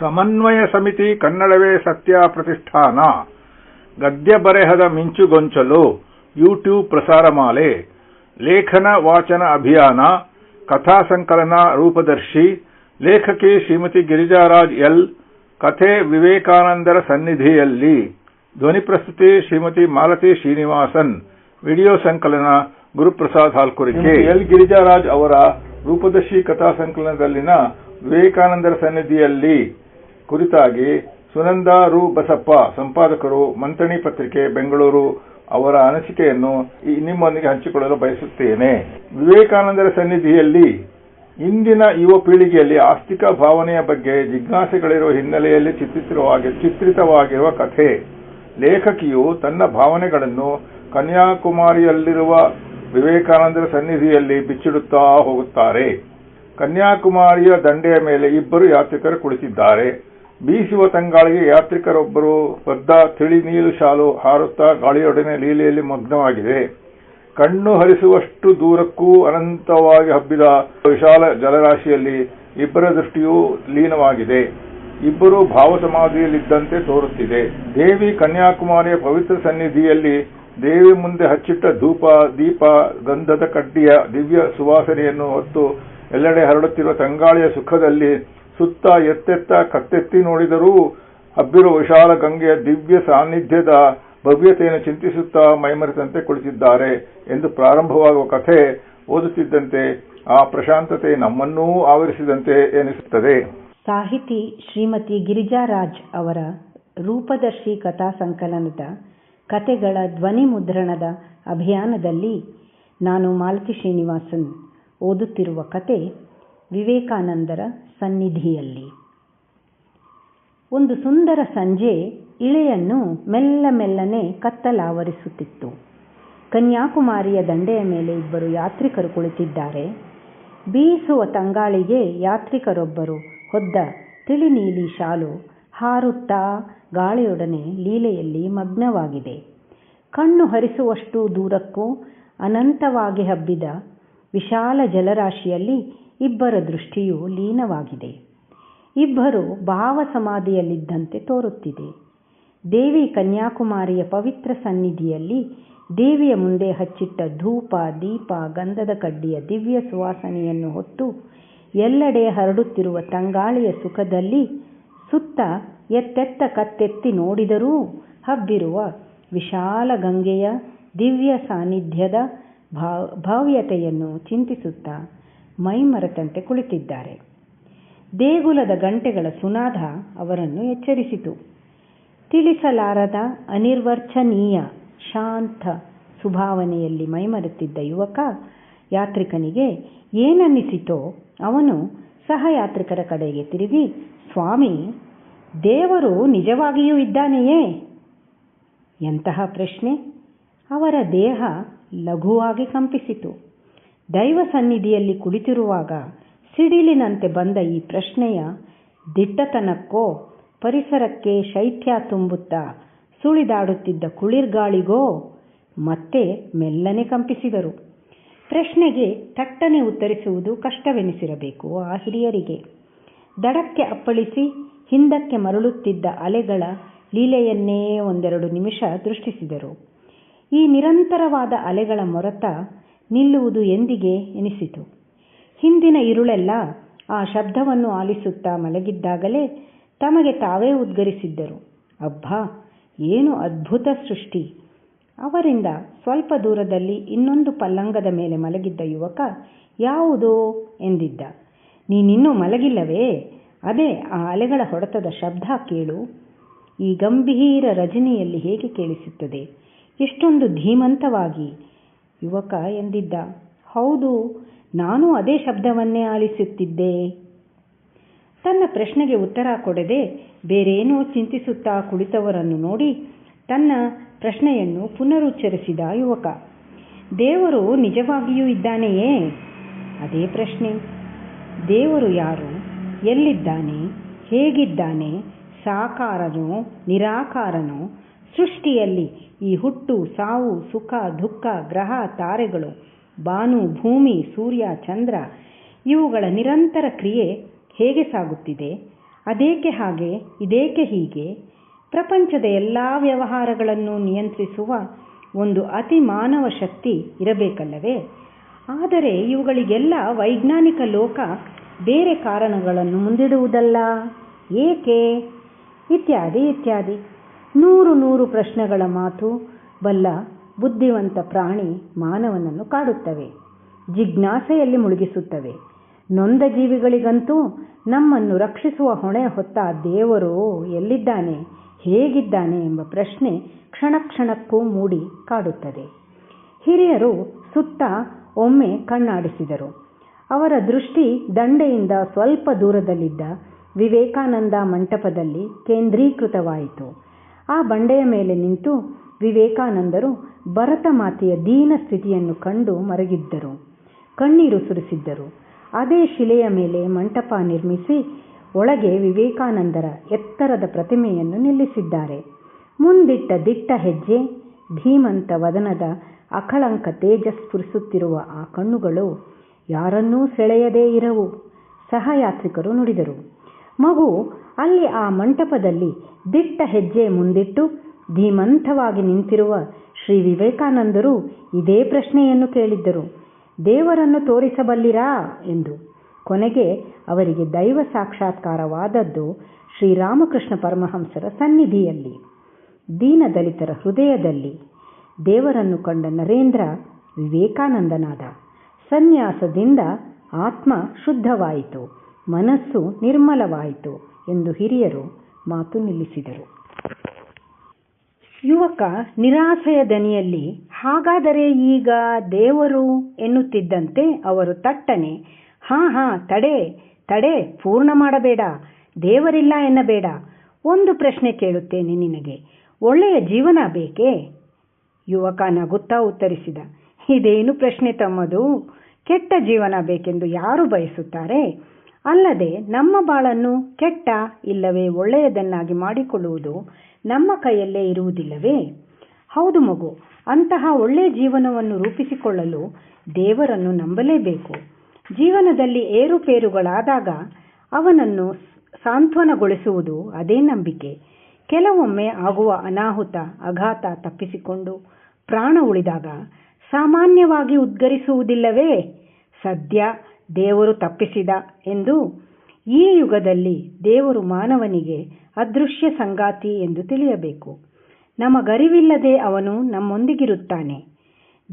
ಸಮನ್ವಯ ಸಮಿತಿ ಕನ್ನಡವೇ ಸತ್ಯ ಪ್ರತಿಷ್ಠಾನ. ಗದ್ಯ ಬರೆಹದ ಮಿಂಚುಗೊಂಚಲು ಯೂಟ್ಯೂಬ್ ಪ್ರಸಾರಮಾಲೆ, ಲೇಖನ ವಾಚನ ಅಭಿಯಾನ, ಕಥಾ ಸಂಕಲನ ರೂಪದರ್ಶಿ, ಲೇಖಕಿ ಶ್ರೀಮತಿ ಗಿರಿಜಾರಾಜ್ ಎಲ್, ಕಥೆ ವಿವೇಕಾನಂದರ ಸನ್ನಿಧಿಯಲ್ಲಿ, ಧ್ವನಿ ಪ್ರಸ್ತುತಿ ಶ್ರೀಮತಿ ಮಾಲತಿ ಶ್ರೀನಿವಾಸನ್, ವಿಡಿಯೋ ಸಂಕಲನ ಗುರುಪ್ರಸಾದ್ ಹಾಲ್ಕುರಿಕೆ ಎಲ್ ಗಿರಿಜಾರಾಜ್ ಅವರ ರೂಪದರ್ಶಿ ಕಥಾ ಸಂಕಲನದಲ್ಲಿನ ವಿವೇಕಾನಂದರ ಸನ್ನಿಧಿಯಲ್ಲಿ ಕುರಿತಾಗಿ ಸುನಂದಾರು ಬಸಪ್ಪ, ಸಂಪಾದಕರು ಮಂಥಣಿ ಪತ್ರಿಕೆ, ಬೆಂಗಳೂರು ಅವರ ಅನಿಸಿಕೆಯನ್ನು ನಿಮ್ಮೊಂದಿಗೆ ಹಂಚಿಕೊಳ್ಳಲು ಬಯಸುತ್ತೇನೆ. ವಿವೇಕಾನಂದರ ಸನ್ನಿಧಿಯಲ್ಲಿ ಇಂದಿನ ಯುವ ಪೀಳಿಗೆಯಲ್ಲಿ ಆಸ್ತಿಕ ಭಾವನೆಯ ಬಗ್ಗೆ ಜಿಜ್ಞಾಸೆಗಳಿರುವ ಹಿನ್ನೆಲೆಯಲ್ಲಿ ಚಿತ್ರಿತವಾಗಿ ಚಿತ್ರಿತವಾಗಿರುವ ಕಥೆ. ಲೇಖಕಿಯು ತನ್ನ ಭಾವನೆಗಳನ್ನು ಕನ್ಯಾಕುಮಾರಿಯಲ್ಲಿರುವ ವಿವೇಕಾನಂದರ ಸನ್ನಿಧಿಯಲ್ಲಿ ಬಿಚ್ಚಿಡುತ್ತಾ ಹೋಗುತ್ತಾರೆ. ಕನ್ಯಾಕುಮಾರಿಯ ದಂಡೆಯ ಮೇಲೆ ಇಬ್ಬರು ಯಾತ್ರಿಕರು ಕುಳಿತಿದ್ದಾರೆ. ಬೀಸುವ ತಂಗಾಳಿಗೆ ಯಾತ್ರಿಕರೊಬ್ಬರು ಬದ್ಧ ತಿಳಿ ನೀಲು ಶಾಲು ಹಾರುತ್ತಾ ಗಾಳಿಯೊಡನೆ ಲೀಲೆಯಲ್ಲಿ ಮಗ್ನವಾಗಿದೆ ಕಣ್ಣು ಹರಿಸುವಷ್ಟು ದೂರಕ್ಕೂ ಅನಂತವಾಗಿ ಹಬ್ಬಿದ ವಿಶಾಲ ಜಲರಾಶಿಯಲ್ಲಿ ಇಬ್ಬರ ದೃಷ್ಟಿಯೂ ಲೀನವಾಗಿದೆ. ಇಬ್ಬರು ಭಾವಸಮಾಧಿಯಲ್ಲಿದ್ದಂತೆ ತೋರುತ್ತಿದೆ. ದೇವಿ ಕನ್ಯಾಕುಮಾರಿಯ ಪವಿತ್ರ ಸನ್ನಿಧಿಯಲ್ಲಿ ದೇವಿ ಮುಂದೆ ಹಚ್ಚಿಟ್ಟ ಧೂಪ, ದೀಪ, ಗಂಧದ ಕಡ್ಡಿಯ ದಿವ್ಯ ಸುವಾಸನೆಯನ್ನು ಹೊತ್ತು ಎಲ್ಲೆಡೆ ಹರಡುತ್ತಿರುವ ತಂಗಾಳಿಯ ಸುಖದಲ್ಲಿ ಸುತ್ತ ಎತ್ತೆತ್ತ, ಕತ್ತೆತ್ತಿ ನೋಡಿದರೂ ಹಬ್ಬಿರುವ ವಿಶಾಲ ಗಂಗೆಯ ದಿವ್ಯ ಸಾನ್ನಿಧ್ಯದ ಭವ್ಯತೆಯನ್ನು ಚಿಂತಿಸುತ್ತಾ ಮೈಮರೆತಂತೆ ಕುಳಿತಿದ್ದಾರೆ ಎಂದು ಪ್ರಾರಂಭವಾಗುವ ಕಥೆ ಓದುತ್ತಿದ್ದಂತೆ ಆ ಪ್ರಶಾಂತತೆ ನಮ್ಮನ್ನೂ ಆವರಿಸಿದಂತೆ ಎನಿಸುತ್ತದೆ. ಸಾಹಿತಿ ಶ್ರೀಮತಿ ಗಿರಿಜಾರಾಜ್ ಅವರ ರೂಪದರ್ಶಿ ಕಥಾ ಸಂಕಲನದ ಕತೆಗಳ ಧ್ವನಿ ಮುದ್ರಣದ ಅಭಿಯಾನದಲ್ಲಿ ನಾನು ಮಾಲತಿ ಶ್ರೀನಿವಾಸನ್ ಓದುತ್ತಿರುವ ಕತೆ ವಿವೇಕಾನಂದರ ಸನ್ನಿಧಿಯಲ್ಲಿ. ಒಂದು ಸುಂದರ ಸಂಜೆ ಇಳೆಯನ್ನು ಮೆಲ್ಲ ಮೆಲ್ಲನೆ ಕತ್ತಲಾವರಿಸುತ್ತಿತ್ತು. ಕನ್ಯಾಕುಮಾರಿಯ ದಂಡೆಯ ಮೇಲೆ ಇಬ್ಬರು ಯಾತ್ರಿಕರು ಕುಳಿತಿದ್ದಾರೆ. ಬೀಸುವ ತಂಗಾಳಿಗೆ ಯಾತ್ರಿಕರೊಬ್ಬರು ಹೊದ್ದ ತಿಳಿ ನೀಲಿ ಶಾಲು ಹಾರುತ್ತಾ ಗಾಳಿಯೊಡನೆ ಲೀಲೆಯಲ್ಲಿ ಮಗ್ನವಾಗಿದೆ. ಕಣ್ಣು ಹರಿಸುವಷ್ಟು ದೂರಕ್ಕೂ ಅನಂತವಾಗಿ ಹಬ್ಬಿದ ವಿಶಾಲ ಜಲರಾಶಿಯಲ್ಲಿ ಇಬ್ಬರ ದೃಷ್ಟಿಯು ಲೀನವಾಗಿದೆ. ಇಬ್ಬರು ಭಾವ ಸಮಾಧಿಯಲ್ಲಿದ್ದಂತೆ ತೋರುತ್ತಿದೆ. ದೇವಿ ಕನ್ಯಾಕುಮಾರಿಯ ಪವಿತ್ರ ಸನ್ನಿಧಿಯಲ್ಲಿ ದೇವಿಯ ಮುಂದೆ ಹಚ್ಚಿಟ್ಟ ಧೂಪ, ದೀಪ, ಗಂಧದ ಕಡ್ಡಿಯ ದಿವ್ಯ ಸುವಾಸನೆಯನ್ನು ಹೊತ್ತು ಎಲ್ಲೆಡೆ ಹರಡುತ್ತಿರುವ ತಂಗಾಳಿಯ ಸುಖದಲ್ಲಿ ಸುತ್ತ ಎತ್ತೆತ್ತ ಕತ್ತೆತ್ತಿ ನೋಡಿದರೂ ಹಬ್ಬಿರುವ ವಿಶಾಲ ಗಂಗೆಯ ದಿವ್ಯ ಸಾನ್ನಿಧ್ಯದ ಭಾವ್ಯತೆಯನ್ನು ಭವ್ಯತೆಯನ್ನು ಚಿಂತಿಸುತ್ತಾ ಮೈಮರೆತಂತೆ ಕುಳಿತಿದ್ದಾರೆ. ದೇಗುಲದ ಗಂಟೆಗಳ ಸುನಾದ ಅವರನ್ನು ಎಚ್ಚರಿಸಿತು. ತಿಳಿಸಲಾರದ ಅನಿರ್ವರ್ಚನೀಯ ಶಾಂತ ಸುಭಾವನೆಯಲ್ಲಿ ಮೈಮರೆತಿದ್ದ ಯುವಕ ಯಾತ್ರಿಕನಿಗೆ ಏನನ್ನಿಸಿತೋ ಅವನು ಸಹಯಾತ್ರಿಕರ ಕಡೆಗೆ ತಿರುಗಿ, ಸ್ವಾಮಿ, ದೇವರು ನಿಜವಾಗಿಯೂ ಇದ್ದಾನೆಯೇ? ಎಂತಹ ಪ್ರಶ್ನೆ ಅವರ ದೇಹ ಲಘುವಾಗಿ ಕಂಪಿಸಿತು. ದೈವ ಸನ್ನಿಧಿಯಲ್ಲಿ ಕುಳಿತಿರುವಾಗ ಸಿಡಿಲಿನಂತೆ ಬಂದ ಈ ಪ್ರಶ್ನೆಯ ದಿಟ್ಟತನಕ್ಕೋ ಪರಿಸರಕ್ಕೆ ಶೈತ್ಯ ತುಂಬುತ್ತಾ ಸುಳಿದಾಡುತ್ತಿದ್ದ ಕುಳಿರ್ಗಾಳಿಗೋ ಮತ್ತೆ ಮೆಲ್ಲನೆ ಕಂಪಿಸಿದರು. ಪ್ರಶ್ನೆಗೆ ಥಟ್ಟನೆ ಉತ್ತರಿಸುವುದು ಕಷ್ಟವೆನಿಸಿರಬೇಕು ಆ ಹಿರಿಯರಿಗೆ. ದಡಕ್ಕೆ ಅಪ್ಪಳಿಸಿ ಹಿಂದಕ್ಕೆ ಮರಳುತ್ತಿದ್ದ ಅಲೆಗಳ ಲೀಲೆಯನ್ನೇ ಒಂದೆರಡು ನಿಮಿಷ ದೃಷ್ಟಿಸಿದರು. ಈ ನಿರಂತರವಾದ ಅಲೆಗಳ ಮೊರತ ನಿಲ್ಲುವುದು ಎಂದಿಗೆ ಎನಿಸಿತು. ಹಿಂದಿನ ಇರುಳೆಲ್ಲ ಆ ಶಬ್ದವನ್ನು ಆಲಿಸುತ್ತಾ ಮಲಗಿದ್ದಾಗಲೇ ತಮಗೆ ತಾವೇ ಉದ್ಗರಿಸಿದ್ದರು. ಅಬ್ಬಾ, ಏನು ಅದ್ಭುತ ಸೃಷ್ಟಿ. ಅವರಿಂದ ಸ್ವಲ್ಪ ದೂರದಲ್ಲಿ ಇನ್ನೊಂದು ಪಲ್ಲಂಗದ ಮೇಲೆ ಮಲಗಿದ್ದ ಯುವಕ ಯಾವುದೋ ಎಂದಿದ್ದ. ನೀನಿನ್ನೂ ಮಲಗಿಲ್ಲವೇ? ಅದೇ ಆ ಅಲೆಗಳ ಹೊಡೆತದ ಶಬ್ದ ಕೇಳು. ಈ ಗಂಭೀರ ರಜನಿಯಲ್ಲಿ ಹೇಗೆ ಕೇಳಿಸುತ್ತದೆ? ಎಷ್ಟೊಂದು ಧೀಮಂತವಾಗಿ ಯುವಕ ಎಂದಿದ್ದ. ಹೌದು, ನಾನು ಅದೇ ಶಬ್ದವನ್ನೇ ಆಲಿಸುತ್ತಿದ್ದೆ. ತನ್ನ ಪ್ರಶ್ನೆಗೆ ಉತ್ತರ ಕೊಡದೆ ಬೇರೇನೋ ಚಿಂತಿಸುತ್ತಾ ಕುಳಿತವರನ್ನು ನೋಡಿ ತನ್ನ ಪ್ರಶ್ನೆಯನ್ನು ಪುನರುಚ್ಚರಿಸಿದ ಯುವಕ. ದೇವರು ನಿಜವಾಗಿಯೂ ಇದ್ದಾನೆಯೇ? ಅದೇ ಪ್ರಶ್ನೆ. ದೇವರು ಯಾರು? ಎಲ್ಲಿದ್ದಾನೆ? ಹೇಗಿದ್ದಾನೆ? ಸಾಕಾರನೋ, ನಿರಾಕಾರನೋ, ಸೃಷ್ಟಿಯಲ್ಲಿ ಈ ಹುಟ್ಟು, ಸಾವು, ಸುಖ, ದುಃಖ, ಗ್ರಹ, ತಾರೆಗಳು, ಬಾನು, ಭೂಮಿ, ಸೂರ್ಯ, ಚಂದ್ರ, ಇವುಗಳ ನಿರಂತರ ಕ್ರಿಯೆ ಹೇಗೆ ಸಾಗುತ್ತಿದೆ? ಅದೇಕೆ ಹಾಗೆ, ಇದೇಕೆ ಹೀಗೆ? ಪ್ರಪಂಚದ ಎಲ್ಲ ವ್ಯವಹಾರಗಳನ್ನು ನಿಯಂತ್ರಿಸುವ ಒಂದು ಅತಿ ಮಾನವ ಶಕ್ತಿ ಇರಬೇಕಲ್ಲವೇ? ಆದರೆ ಇವುಗಳಿಗೆಲ್ಲ ವೈಜ್ಞಾನಿಕ ಲೋಕ ಬೇರೆ ಕಾರಣಗಳನ್ನು ಮುಂದಿಡುವುದಲ್ಲ. ಏಕೆ? ಇತ್ಯಾದಿ ಇತ್ಯಾದಿ. ನೂರು ನೂರು ಪ್ರಶ್ನೆಗಳ ಮಾತು ಬಲ್ಲ ಬುದ್ಧಿವಂತ ಪ್ರಾಣಿ ಮಾನವನನ್ನು ಕಾಡುತ್ತವೆ, ಜಿಜ್ಞಾಸೆಯಲ್ಲಿ ಮುಳುಗಿಸುತ್ತವೆ. ನೊಂದ ಜೀವಿಗಳಿಗಂತೂ ನಮ್ಮನ್ನು ರಕ್ಷಿಸುವ ಹೊಣೆ ಹೊತ್ತ ದೇವರು ಎಲ್ಲಿದ್ದಾನೆ, ಹೇಗಿದ್ದಾನೆ ಎಂಬ ಪ್ರಶ್ನೆ ಕ್ಷಣ ಕ್ಷಣಕ್ಕೂ ಮೂಡಿ ಕಾಡುತ್ತದೆ. ಹಿರಿಯರು ಸುತ್ತ ಒಮ್ಮೆ ಕಣ್ಣಾಡಿಸಿದರು. ಅವರ ದೃಷ್ಟಿ ದಂಡೆಯಿಂದ ಸ್ವಲ್ಪ ದೂರದಲ್ಲಿದ್ದ ವಿವೇಕಾನಂದ ಮಂಟಪದಲ್ಲಿ ಕೇಂದ್ರೀಕೃತವಾಯಿತು. ಆ ಬಂಡೆಯ ಮೇಲೆ ನಿಂತು ವಿವೇಕಾನಂದರು ಭರತ ಮಾತೆಯ ದೀನ ಸ್ಥಿತಿಯನ್ನು ಕಂಡು ಮರಗಿದ್ದರು. ಕಣ್ಣೀರು ಸುರಿಸಿದ್ದರು. ಅದೇ ಶಿಲೆಯ ಮೇಲೆ ಮಂಟಪ ನಿರ್ಮಿಸಿ ಒಳಗೆ ವಿವೇಕಾನಂದರ ಎತ್ತರದ ಪ್ರತಿಮೆಯನ್ನು ನಿಲ್ಲಿಸಿದ್ದಾರೆ. ಮುಂದಿಟ್ಟ ದಿಟ್ಟ ಹೆಜ್ಜೆ, ಧೀಮಂತ ವದನದ ಅಕಳಂಕ ತೇಜಸ್ಫುರಿಸುತ್ತಿರುವ ಆ ಕಣ್ಣುಗಳು ಯಾರನ್ನೂ ಸೆಳೆಯದೇ ಇರವು. ಸಹಯಾತ್ರಿಕರು ನುಡಿದರು. ಮಗು ಅಲ್ಲಿ ಆ ಮಂಟಪದಲ್ಲಿ ದಿಟ್ಟ ಹೆಜ್ಜೆ ಮುಂದಿಟ್ಟು ಧೀಮಂತವಾಗಿ ನಿಂತಿರುವ ಶ್ರೀ ವಿವೇಕಾನಂದರು ಇದೇ ಪ್ರಶ್ನೆಯನ್ನು ಕೇಳಿದ್ದರು. ದೇವರನ್ನು ತೋರಿಸಬಲ್ಲಿರಾ ಎಂದು. ಕೊನೆಗೆ ಅವರಿಗೆ ದೈವ ಸಾಕ್ಷಾತ್ಕಾರವಾದದ್ದು ಶ್ರೀರಾಮಕೃಷ್ಣ ಪರಮಹಂಸರ ಸನ್ನಿಧಿಯಲ್ಲಿ, ದೀನದಲಿತರ ಹೃದಯದಲ್ಲಿ. ದೇವರನ್ನು ಕಂಡ ನರೇಂದ್ರ ವಿವೇಕಾನಂದನಾದ. ಸನ್ಯಾಸದಿಂದ ಆತ್ಮ ಶುದ್ಧವಾಯಿತು, ಮನಸ್ಸು ನಿರ್ಮಲವಾಯಿತು ಎಂದು ಹಿರಿಯರು ಮಾತು ನಿಲ್ಲಿಸಿದರು. ಯುವಕ ನಿರಾಸೆಯ ದನಿಯಲ್ಲಿ, ಹಾಗಾದರೆ ಈಗ ದೇವರು ಎನ್ನುತ್ತಿದ್ದಂತೆ ಅವರು ತಟ್ಟನೆ, ಹಾ ಹಾ, ತಡೆ ತಡೆ, ಪೂರ್ಣ ಮಾಡಬೇಡ, ದೇವರಿಲ್ಲ ಎನ್ನಬೇಡ, ಒಂದು ಪ್ರಶ್ನೆ ಕೇಳುತ್ತೇನೆ ನಿನಗೆ, ಒಳ್ಳೆಯ ಜೀವನ ಬೇಕೇ? ಯುವಕ ನಗುತ್ತಾ ಉತ್ತರಿಸಿದ, ಇದೇನು ಪ್ರಶ್ನೆ ತಮ್ಮದು, ಕೆಟ್ಟ ಜೀವನ ಬೇಕೆಂದು ಯಾರು ಬಯಸುತ್ತಾರೆ? ಅಲ್ಲದೆ ನಮ್ಮ ಬಾಳನ್ನು ಕೆಟ್ಟ ಇಲ್ಲವೇ ಒಳ್ಳೆಯದನ್ನಾಗಿ ಮಾಡಿಕೊಳ್ಳುವುದು ನಮ್ಮ ಕೈಯಲ್ಲೇ ಇರುವುದಿಲ್ಲವೇ? ಹೌದು ಮಗು, ಅಂತಹ ಒಳ್ಳೆಯ ಜೀವನವನ್ನು ರೂಪಿಸಿಕೊಳ್ಳಲು ದೇವರನ್ನು ನಂಬಲೇಬೇಕು. ಜೀವನದಲ್ಲಿ ಏರುಪೇರುಗಳಾದಾಗ ಅವನನ್ನು ಸಾಂತ್ವನಗೊಳಿಸುವುದು ಅದೇ ನಂಬಿಕೆ. ಕೆಲವೊಮ್ಮೆ ಆಗುವ ಅನಾಹುತ, ಅಘಾತ ತಪ್ಪಿಸಿಕೊಂಡು ಪ್ರಾಣ ಉಳಿದಾಗ ಸಾಮಾನ್ಯವಾಗಿ ಉದ್ಗರಿಸುವುದಿಲ್ಲವೇ? ಸದ್ಯ ದೇವರು ತಪ್ಪಿಸಿದ ಎಂದು ಈ ಯುಗದಲ್ಲಿ ದೇವರು ಮಾನವನಿಗೆ ಅದೃಶ್ಯ ಸಂಗಾತಿ ಎಂದು ತಿಳಿಯಬೇಕು. ನಮಗರಿವಿಲ್ಲದೆ ಅವನು ನಮ್ಮೊಂದಿಗಿರುತ್ತಾನೆ.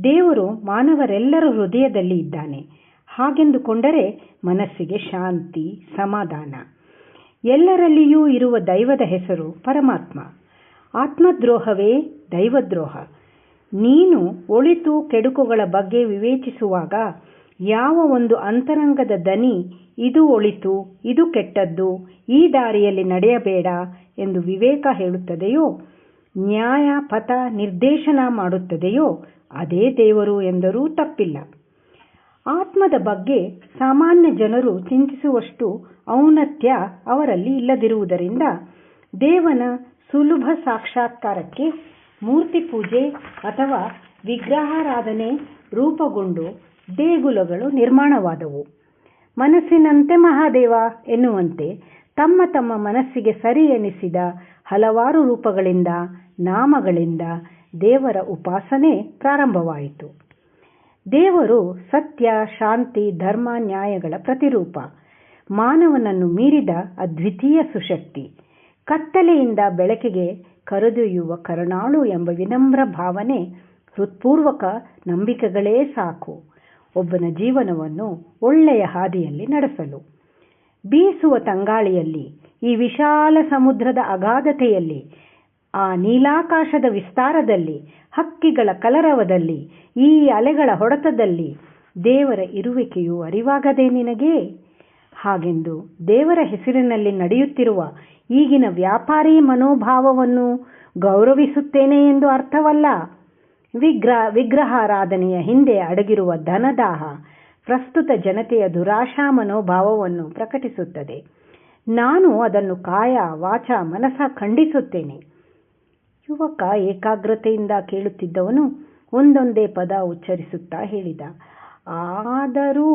ದೇವರು ಮಾನವರೆಲ್ಲರ ಹೃದಯದಲ್ಲಿ ಇದ್ದಾನೆ. ಹಾಗೆಂದುಕೊಂಡರೆ ಮನಸ್ಸಿಗೆ ಶಾಂತಿ, ಸಮಾಧಾನ. ಎಲ್ಲರಲ್ಲಿಯೂ ಇರುವ ದೈವದ ಹೆಸರು ಪರಮಾತ್ಮ. ಆತ್ಮದ್ರೋಹವೇ ದೈವದ್ರೋಹ. ನೀನು ಒಳಿತು ಕೆಡುಕುಗಳ ಬಗ್ಗೆ ವಿವೇಚಿಸುವಾಗ ಯಾವ ಒಂದು ಅಂತರಂಗದ ದನಿ ಇದು ಒಳಿತು, ಇದು ಕೆಟ್ಟದ್ದು, ಈ ದಾರಿಯಲ್ಲಿ ನಡೆಯಬೇಡ ಎಂದು ವಿವೇಕ ಹೇಳುತ್ತದೆಯೋ? ನ್ಯಾಯ ಪಥ ನಿರ್ದೇಶನ ಮಾಡುತ್ತದೆಯೋ? ಅದೇ ದೇವರು ಎಂದರೂ ತಪ್ಪಿಲ್ಲ. ಆತ್ಮದ ಬಗ್ಗೆ ಸಾಮಾನ್ಯ ಜನರು ಚಿಂತಿಸುವಷ್ಟು ಔನತ್ಯ ಅವರಲ್ಲಿ ಇಲ್ಲದಿರುವುದರಿಂದ ದೇವನ ಸುಲಭ ಸಾಕ್ಷಾತ್ಕಾರಕ್ಕೆ ಮೂರ್ತಿ ಪೂಜೆ ಅಥವಾ ವಿಗ್ರಹಾರಾಧನೆ ರೂಪುಗೊಂಡು ದೇಗುಲಗಳು ನಿರ್ಮಾಣವಾದವು. ಮನಸ್ಸಿನಂತೆ ಮಹಾದೇವ ಎನ್ನುವಂತೆ ತಮ್ಮ ತಮ್ಮ ಮನಸ್ಸಿಗೆ ಸರಿ ಎನಿಸಿದ ಹಲವಾರು ರೂಪಗಳಿಂದ, ನಾಮಗಳಿಂದ ದೇವರ ಉಪಾಸನೆ ಪ್ರಾರಂಭವಾಯಿತು. ದೇವರು ಸತ್ಯ, ಶಾಂತಿ, ಧರ್ಮ, ನ್ಯಾಯಗಳ ಪ್ರತಿರೂಪ. ಮಾನವನನ್ನು ಮೀರಿದ ಅದ್ವಿತೀಯ ಸುಶಕ್ತಿ. ಕತ್ತಲೆಯಿಂದ ಬೆಳಕಿಗೆ ಕರೆದೊಯ್ಯುವ ಕರುಣಾಳು ಎಂಬ ವಿನಮ್ರ ಭಾವನೆ ಹೃತ್ಪೂರ್ವಕ ನಂಬಿಕೆಗಳೇ ಸಾಕು. ಒಬ್ಬನ ಜೀವನವನ್ನು ಒಳ್ಳೆಯ ಹಾದಿಯಲ್ಲಿ ನಡೆಸಲು. ಬೀಸುವ ತಂಗಾಳಿಯಲ್ಲಿ, ಈ ವಿಶಾಲ ಸಮುದ್ರದ ಅಗಾಧತೆಯಲ್ಲಿ, ಆ ನೀಲಾಕಾಶದ ವಿಸ್ತಾರದಲ್ಲಿ, ಹಕ್ಕಿಗಳ ಕಲರವದಲ್ಲಿ, ಈ ಅಲೆಗಳ ಹೊಡೆತದಲ್ಲಿ ದೇವರ ಇರುವಿಕೆಯು ಅರಿವಾಗದೆ ನಿನಗೆ? ಹಾಗೆಂದು ದೇವರ ಹೆಸರಿನಲ್ಲಿ ನಡೆಯುತ್ತಿರುವ ಈಗಿನ ವ್ಯಾಪಾರಿ ಮನೋಭಾವವನ್ನು ಗೌರವಿಸುತ್ತೇನೆ ಎಂದು ಅರ್ಥವಲ್ಲ. ವಿಗ್ರಹ, ವಿಗ್ರಹಾರಾಧನೆಯ ಹಿಂದೆ ಅಡಗಿರುವ ಧನದಾಹ ಪ್ರಸ್ತುತ ಜನತೆಯ ದುರಾಶಾ ಮನೋಭಾವವನ್ನು ಪ್ರಕಟಿಸುತ್ತದೆ. ನಾನು ಅದನ್ನು ಕಾಯ, ವಾಚ ಮನಸ ಖಂಡಿಸುತ್ತೇನೆ. ಯುವಕ ಏಕಾಗ್ರತೆಯಿಂದ ಕೇಳುತ್ತಿದ್ದವನು ಒಂದೊಂದೇ ಪದ ಉಚ್ಚರಿಸುತ್ತಾ ಹೇಳಿದ, ಆದರೂ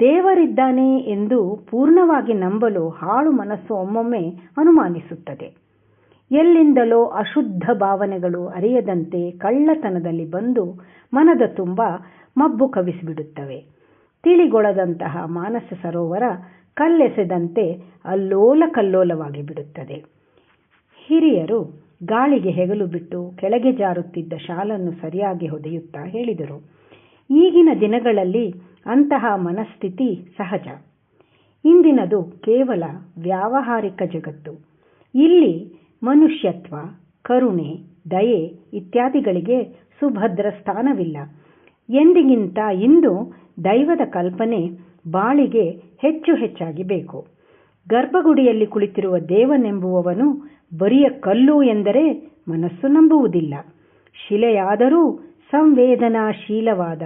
ದೇವರಿದ್ದಾನೆ ಎಂದು ಪೂರ್ಣವಾಗಿ ನಂಬಲು ಹಾಳು ಮನಸ್ಸು ಒಮ್ಮೊಮ್ಮೆ ಅನುಮಾನಿಸುತ್ತದೆ. ಎಲ್ಲಿಂದಲೋ ಅಶುದ್ಧ ಭಾವನೆಗಳು ಅರಿಯದಂತೆ ಕಳ್ಳತನದಲ್ಲಿ ಬಂದು ಮನದ ತುಂಬ ಮಬ್ಬು ಕವಿಸಿಬಿಡುತ್ತವೆ. ತಿಳಿಗೊಳದಂತಹ ಮಾನಸ ಸರೋವರ ಕಲ್ಲೆಸೆದಂತೆ ಅಲ್ಲೋಲ ಕಲ್ಲೋಲವಾಗಿ ಬಿಡುತ್ತದೆ. ಹಿರಿಯರು ಗಾಳಿಗೆ ಹೆಗಲು ಬಿಟ್ಟು ಕೆಳಗೆ ಜಾರುತ್ತಿದ್ದ ಶಾಲನ್ನು ಸರಿಯಾಗಿ ಹೊದೆಯುತ್ತಾ ಹೇಳಿದರು. ಈಗಿನ ದಿನಗಳಲ್ಲಿ ಅಂತಹ ಮನಸ್ಥಿತಿ ಸಹಜ. ಇಂದಿನದು ಕೇವಲ ವ್ಯಾವಹಾರಿಕ ಜಗತ್ತು. ಇಲ್ಲಿ ಮನುಷ್ಯತ್ವ, ಕರುಣೆ, ದಯೆ ಇತ್ಯಾದಿಗಳಿಗೆ ಸುಭದ್ರ ಸ್ಥಾನವಿಲ್ಲ. ಎಂದಿಗಿಂತ ಇಂದು ದೈವದ ಕಲ್ಪನೆ ಬಾಳಿಗೆ ಹೆಚ್ಚು ಹೆಚ್ಚಾಗಿ ಬೇಕು. ಗರ್ಭಗುಡಿಯಲ್ಲಿ ಕುಳಿತಿರುವ ದೇವನೆಂಬುವವನು ಬರಿಯ ಕಲ್ಲು ಎಂದರೆ ಮನಸ್ಸು ನಂಬುವುದಿಲ್ಲ. ಶಿಲೆಯಾದರೂ ಸಂವೇದನಾಶೀಲವಾದ,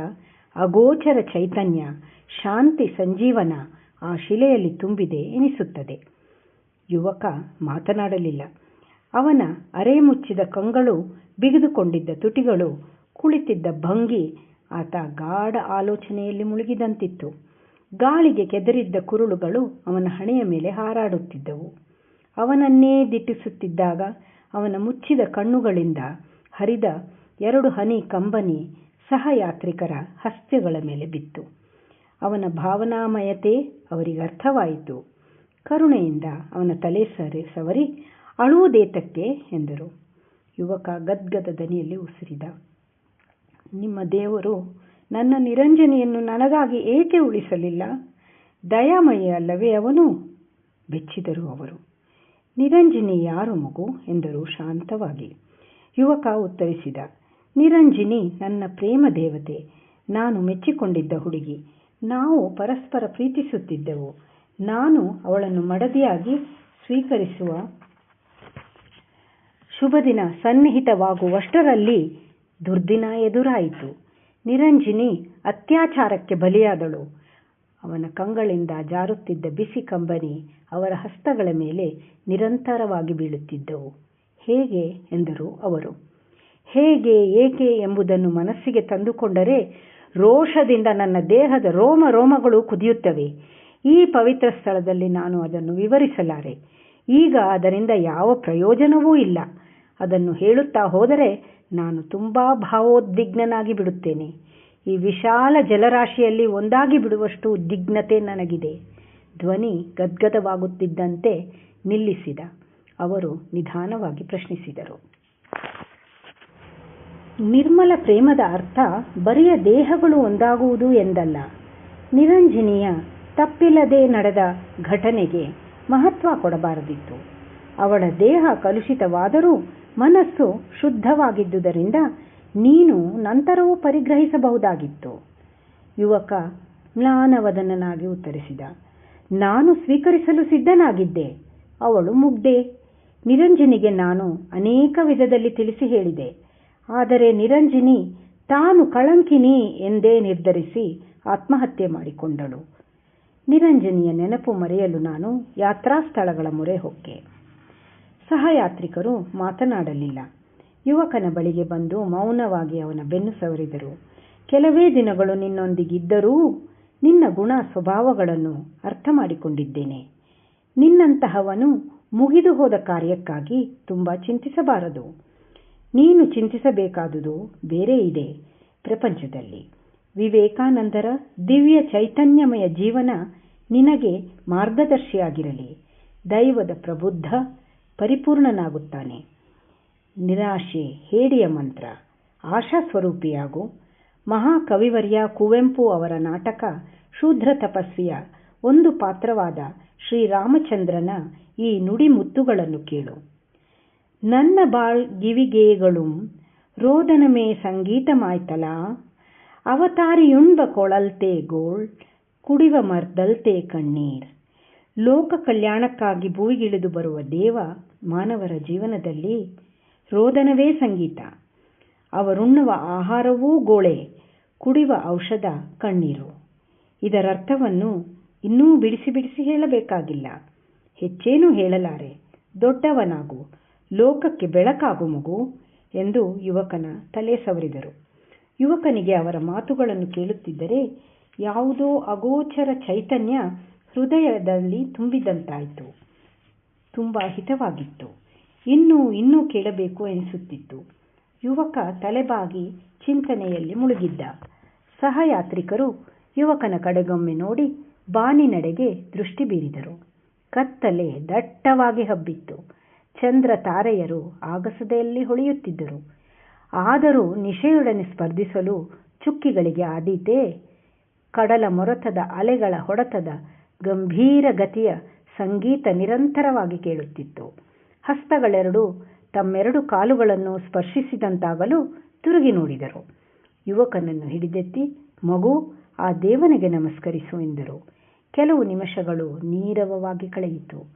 ಅಗೋಚರ ಚೈತನ್ಯ, ಶಾಂತಿ ಸಂಜೀವನ ಆ ಶಿಲೆಯಲ್ಲಿ ತುಂಬಿದೆ ಎನಿಸುತ್ತದೆ. ಯುವಕ ಮಾತನಾಡಲಿಲ್ಲ. ಅವನ ಅರೆ ಮುಚ್ಚಿದ ಕಂಗಳು ಬಿಗಿದುಕೊಂಡಿದ್ದ ತುಟಿಗಳು, ಕುಳಿತಿದ್ದ ಭಂಗಿ ಆತ ಗಾಢ ಆಲೋಚನೆಯಲ್ಲಿ ಮುಳುಗಿದಂತಿತ್ತು. ಗಾಳಿಗೆ ಕೆದರಿದ್ದ ಕುರುಳುಗಳು ಅವನ ಹಣೆಯ ಮೇಲೆ ಹಾರಾಡುತ್ತಿದ್ದವು. ಅವನನ್ನೇ ದಿಟ್ಟಿಸುತ್ತಿದ್ದಾಗ ಅವನ ಮುಚ್ಚಿದ ಕಣ್ಣುಗಳಿಂದ ಹರಿದ ಎರಡು ಹನಿ ಕಂಬನಿ ಸಹಯಾತ್ರಿಕರ ಹಸ್ತ್ಯಗಳ ಮೇಲೆ ಬಿತ್ತು. ಅವನ ಭಾವನಾಮಯತೆ ಅವರಿಗೆ ಅರ್ಥವಾಯಿತು. ಕರುಣೆಯಿಂದ ಅವನ ತಲೆ ಸರಿ ಸವರಿ ಅಳುವುದೇತಕ್ಕೆ ಎಂದರು. ಯುವಕ ಗದ್ಗದ ದನಿಯಲ್ಲಿ ಉಸಿರಿದ. ನಿಮ್ಮ ದೇವರು ನನ್ನ ನಿರಂಜನೆಯನ್ನು ನನಗಾಗಿ ಏಕೆ ಉಳಿಸಲಿಲ್ಲ? ದಯಾಮಯಿ ಅಲ್ಲವೇ ಅವನು? ಬೆಚ್ಚಿದರು ಅವರು. ನಿರಂಜಿನಿ ಯಾರು ಮಗು? ಎಂದರು ಶಾಂತವಾಗಿ. ಯುವಕ ಉತ್ತರಿಸಿದ. ನಿರಂಜಿನಿ ನನ್ನ ಪ್ರೇಮ ದೇವತೆ, ನಾನು ಮೆಚ್ಚಿಕೊಂಡಿದ್ದ ಹುಡುಗಿ. ನಾವು ಪರಸ್ಪರ ಪ್ರೀತಿಸುತ್ತಿದ್ದೆವು. ನಾನು ಅವಳನ್ನು ಮಡದಿಯಾಗಿ ಸ್ವೀಕರಿಸುವ ಶುಭ ದಿನ ಸನ್ನಿಹಿತವಾಗುವಷ್ಟರಲ್ಲಿ ದುರ್ದಿನ ಎದುರಾಯಿತು. ನಿರಂಜಿನಿ ಅತ್ಯಾಚಾರಕ್ಕೆ ಬಲಿಯಾದಳು. ಅವನ ಕಂಗಳಿಂದ ಜಾರುತ್ತಿದ್ದ ಬಿಸಿ ಕಂಬನಿ ಅವರ ಹಸ್ತಗಳ ಮೇಲೆ ನಿರಂತರವಾಗಿ ಬೀಳುತ್ತಿದ್ದವು. ಹೇಗೆ? ಎಂದರು ಅವರು. ಹೇಗೆ, ಏಕೆ ಎಂಬುದನ್ನು ಮನಸ್ಸಿಗೆ ತಂದುಕೊಂಡರೆ ರೋಷದಿಂದ ನನ್ನ ದೇಹದ ರೋಮ ರೋಮಗಳು ಕುದಿಯುತ್ತವೆ. ಈ ಪವಿತ್ರ ಸ್ಥಳದಲ್ಲಿ ನಾನು ಅದನ್ನು ವಿವರಿಸಲಾರೆ. ಈಗ ಅದರಿಂದ ಯಾವ ಪ್ರಯೋಜನವೂ ಇಲ್ಲ. ಅದನ್ನು ಹೇಳುತ್ತಾ ಹೋದರೆ ನಾನು ತುಂಬಾ ಭಾವೋದ್ವಿಗ್ನನಾಗಿ ಬಿಡುತ್ತೇನೆ. ಈ ವಿಶಾಲ ಜಲರಾಶಿಯಲ್ಲಿ ಒಂದಾಗಿ ಬಿಡುವಷ್ಟು ಉದ್ವಿಗ್ನತೆ ನನಗಿದೆ. ಧ್ವನಿ ಗದ್ಗದವಾಗುತ್ತಿದ್ದಂತೆ ನಿಲ್ಲಿಸಿದ. ಅವರು ನಿಧಾನವಾಗಿ ಪ್ರಶ್ನಿಸಿದರು. ನಿರ್ಮಲ ಪ್ರೇಮದ ಅರ್ಥ ಬರಿಯ ದೇಹಗಳು ಒಂದಾಗುವುದು ಎಂದಲ್ಲ. ನಿರಂಜನಿಯ ತಪ್ಪಿಲ್ಲದೆ ನಡೆದ ಘಟನೆಗೆ ಮಹತ್ವ ಕೊಡಬಾರದಿತ್ತು. ಅವಳ ದೇಹ ಕಲುಷಿತವಾದರೂ ಮನಸ್ಸು ಶುದ್ಧವಾಗಿದ್ದುದರಿಂದ ನೀನು ನಂತರವೂ ಪರಿಗ್ರಹಿಸಬಹುದಾಗಿತ್ತು. ಯುವಕ ಮ್ಲಾನವದನನಾಗಿ ಉತ್ತರಿಸಿದ, ನಾನು ಸ್ವೀಕರಿಸಲು ಸಿದ್ಧನಾಗಿದ್ದೆ. ಅವಳು ಮುಗ್ಧೆ. ನಿರಂಜನಿಗೆ ನಾನು ಅನೇಕ ವಿಧದಲ್ಲಿ ತಿಳಿಸಿ ಹೇಳಿದೆ. ಆದರೆ ನಿರಂಜಿನಿ, ತಾನು ಕಳಂಕಿನಿ ಎಂದೇ ನಿರ್ಧರಿಸಿ ಆತ್ಮಹತ್ಯೆ ಮಾಡಿಕೊಂಡಳು. ನಿರಂಜನಿಯ ನೆನಪು ಮರೆಯಲು ನಾನು ಯಾತ್ರಾ ಸ್ಥಳಗಳ ಮೊರೆ ಹೊಕ್ಕೆ. ಸಹಯಾತ್ರಿಕರು ಮಾತನಾಡಲಿಲ್ಲ. ಯುವಕನ ಬಳಿಗೆ ಬಂದು ಮೌನವಾಗಿ ಅವನ ಬೆನ್ನು ಸವರಿದರು. ಕೆಲವೇ ದಿನಗಳು ನಿನ್ನೊಂದಿಗಿದ್ದರೂ ನಿನ್ನ ಗುಣ ಸ್ವಭಾವಗಳನ್ನು ಅರ್ಥ ಮಾಡಿಕೊಂಡಿದ್ದೇನೆ. ನಿನ್ನಂತಹವನು ಮುಗಿದು ಹೋದ ಕಾರ್ಯಕ್ಕಾಗಿ ತುಂಬ ಚಿಂತಿಸಬಾರದು. ನೀನು ಚಿಂತಿಸಬೇಕಾದುದು ಬೇರೆ ಇದೆ ಪ್ರಪಂಚದಲ್ಲಿ. ವಿವೇಕಾನಂದರ ದಿವ್ಯ ಚೈತನ್ಯಮಯ ಜೀವನ ನಿನಗೆ ಮಾರ್ಗದರ್ಶಿಯಾಗಿರಲಿ. ದೈವದ ಪ್ರಬುದ್ಧ ಪರಿಪೂರ್ಣನಾಗುತ್ತಾನೆ. ನಿರಾಶೆ ಹೇಡಿಯ ಮಂತ್ರ. ಆಶಾ ಸ್ವರೂಪಿಯಾಗು ಮಹಾಕವಿವರ್ಯ ಕುವೆಂಪು ಅವರ ನಾಟಕ ಶೂದ್ರ ತಪಸ್ವಿಯ ಒಂದು ಪಾತ್ರವಾದ ಶ್ರೀರಾಮಚಂದ್ರನ ಈ ನುಡಿಮುತ್ತುಗಳನ್ನು ಕೇಳು. ನನ್ನ ಬಾಳ್ ಗಿವಿಗೇಗಳು ರೋದನಮೇ ಸಂಗೀತಮಾಯ್ತಲ? ಅವತಾರಿಯುಣ್ಬ ಕೊಳಲ್ತೆ ಗೋಳ್, ಕುಡಿವ ಮರ್ದಲ್ತೆ ಕಣ್ಣೀರ್. ಲೋಕ ಕಲ್ಯಾಣಕ್ಕಾಗಿ ಭೂವಿಗಿಳಿದು ಬರುವ ದೇವ ಮಾನವರ ಜೀವನದಲ್ಲಿ ರೋದನವೇ ಸಂಗೀತ. ಅವರುಣ್ಣುವ ಆಹಾರವೂ ಗೋಳೆ, ಕುಡಿವ ಔಷಧ ಕಣ್ಣೀರು. ಇದರರ್ಥವನ್ನು ಇನ್ನೂ ಬಿಡಿಸಿ ಬಿಡಿಸಿ ಹೇಳಬೇಕಾಗಿಲ್ಲ. ಹೆಚ್ಚೇನು ಹೇಳಲಾರೆ, ದೊಡ್ಡವನಾಗು, ಲೋಕಕ್ಕೆ ಬೆಳಕಾಗು ಮಗು ಎಂದು ಯುವಕನ ತಲೆ ಸವರಿದರು. ಯುವಕನಿಗೆ ಅವರ ಮಾತುಗಳನ್ನು ಕೇಳುತ್ತಿದ್ದರೆ ಯಾವುದೋ ಅಗೋಚರ ಚೈತನ್ಯ ಹೃದಯದಲ್ಲಿ ತುಂಬಿದಂತಾಯಿತು. ತುಂಬಾ ಹಿತವಾಗಿತ್ತು. ಇನ್ನೂ ಇನ್ನೂ ಕೇಳಬೇಕು ಎನಿಸುತ್ತಿತ್ತು ಯುವಕ ತಲೆಬಾಗಿ ಚಿಂತನೆಯಲ್ಲಿ ಮುಳುಗಿದ್ದ. ಸಹಯಾತ್ರಿಕರು ಯುವಕನ ಕಡೆಗೊಮ್ಮೆ ನೋಡಿ ಬಾನಿನಡೆಗೆ ದೃಷ್ಟಿ ಬೀರಿದರು. ಕತ್ತಲೆ ದಟ್ಟವಾಗಿ ಹಬ್ಬಿತ್ತು. ಚಂದ್ರ ತಾರೆಯರು ಆಗಸದೆಯಲ್ಲಿ ಹೊಳೆಯುತ್ತಿದ್ದರು. ಆದರೂ ನಿಶೆಯೊಡನೆ ಸ್ಪರ್ಧಿಸಲು ಚುಕ್ಕಿಗಳಿಗೆ ಆದೀತೆ ಕಡಲ ಮೊರತದ ಅಲೆಗಳ ಹೊಡೆತದ ಗಂಭೀರ ಗತಿಯ ಸಂಗೀತ ನಿರಂತರವಾಗಿ ಕೇಳುತ್ತಿತ್ತು. ಹಸ್ತಗಳೆರಡು ತಮ್ಮೆರಡು ಕಾಲುಗಳನ್ನು ಸ್ಪರ್ಶಿಸಿದಂತಾಗಲು ತಿರುಗಿ ನೋಡಿದರು. ಯುವಕನನ್ನು ಹಿಡಿದೆತ್ತಿ, ಮಗು, ಆ ದೇವನಿಗೆ ನಮಸ್ಕರಿಸು ಎಂದರು. ಕೆಲವು ನಿಮಿಷಗಳು ನೀರವವಾಗಿ ಕಳೆಯಿತು.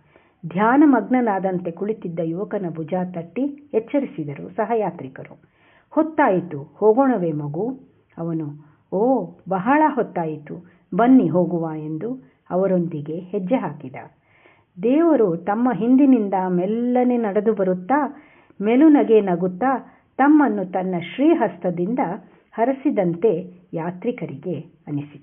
ಧ್ಯಾನಮಗ್ನನಾದಂತೆ ಕುಳಿತಿದ್ದ ಯುವಕನ ಭುಜ ತಟ್ಟಿ ಎಚ್ಚರಿಸಿದರು ಸಹಯಾತ್ರಿಕರು. ಹೊತ್ತಾಯಿತು, ಹೋಗೋಣವೇ ಮಗು? ಅವನು, ಓ, ಬಹಳ ಹೊತ್ತಾಯಿತು, ಬನ್ನಿ ಹೋಗುವ ಎಂದು ಅವರೊಂದಿಗೆ ಹೆಜ್ಜೆ ಹಾಕಿದ. ದೇವರು ತಮ್ಮ ಹಿಂದಿನಿಂದ ಮೆಲ್ಲನೆ ನಡೆದು ಬರುತ್ತಾ ಮೆಲುನಗೆ ನಗುತ್ತಾ ತಮ್ಮನ್ನು ತನ್ನ ಶ್ರೀಹಸ್ತದಿಂದ ಹರಸಿದಂತೆ ಯಾತ್ರಿಕರಿಗೆ ಅನಿಸಿತು.